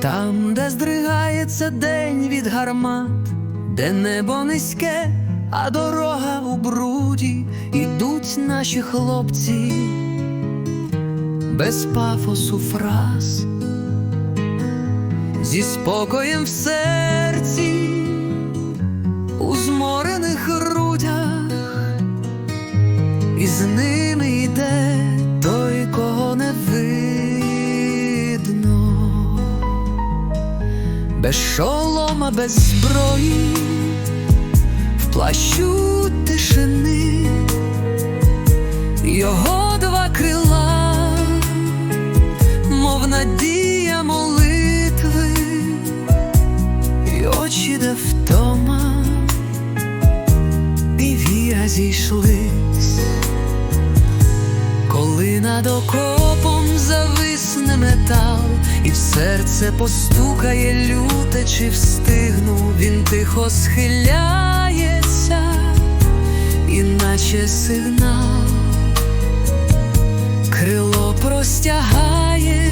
Там, де здригається день від гармат, де небо низьке, а дорога у бруді, ідуть наші хлопці. Без пафосу фраз, зі спокоєм в серці, без шолома, без зброї, в плащу тишини, його два крила, мов надія молитви, і очі де втома, і віра зійшлись. Коли над окопом і серце постукає люте, чи встигну, він тихо схиляється, іначе сигнал, крило простягає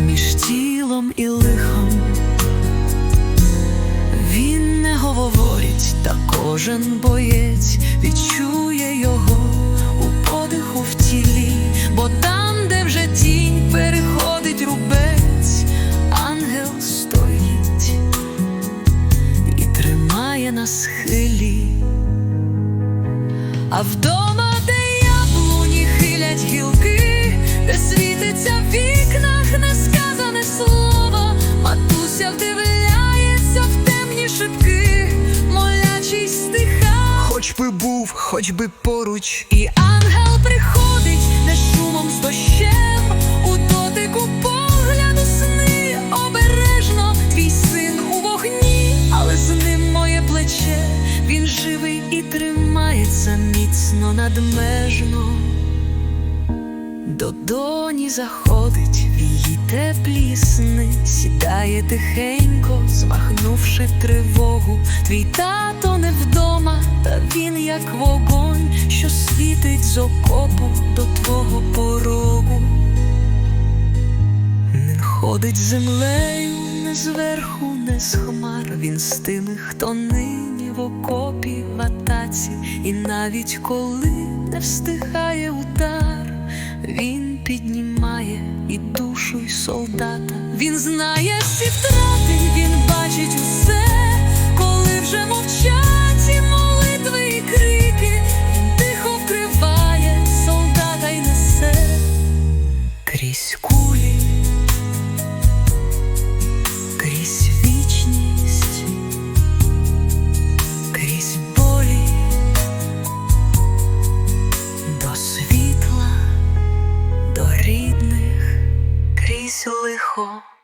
між тілом і лихом. Він не говорить, та кожен боєць а вдома, де яблуні хилять гілки, де світиться в вікнах несказане слово, матуся вдивляється в темні шибки, молячий стиха. Хоч би був, хоч би поруч, І ангел приходить не шумом з дощем, у дотику погляду сни. Обережно, твій син у вогні, але з ним моє плече, він живий і тримається міцно надмежно. До доні заходить її теплі сни, сідає тихенько, змахнувши тривогу. Твій тато не вдома, та він як вогонь, що світить з окопу до твого порогу. Він ходить землею не зверху, не з хмар. Він з тими, хто нині в окопі в атаці, і навіть коли не встигає удар, він піднімає і душу й солдата. Він знає всі втрати, він бачить усе, коли вже мовчать і молитви і крики, тихо вкриває солдата й несе. Крізь abajo.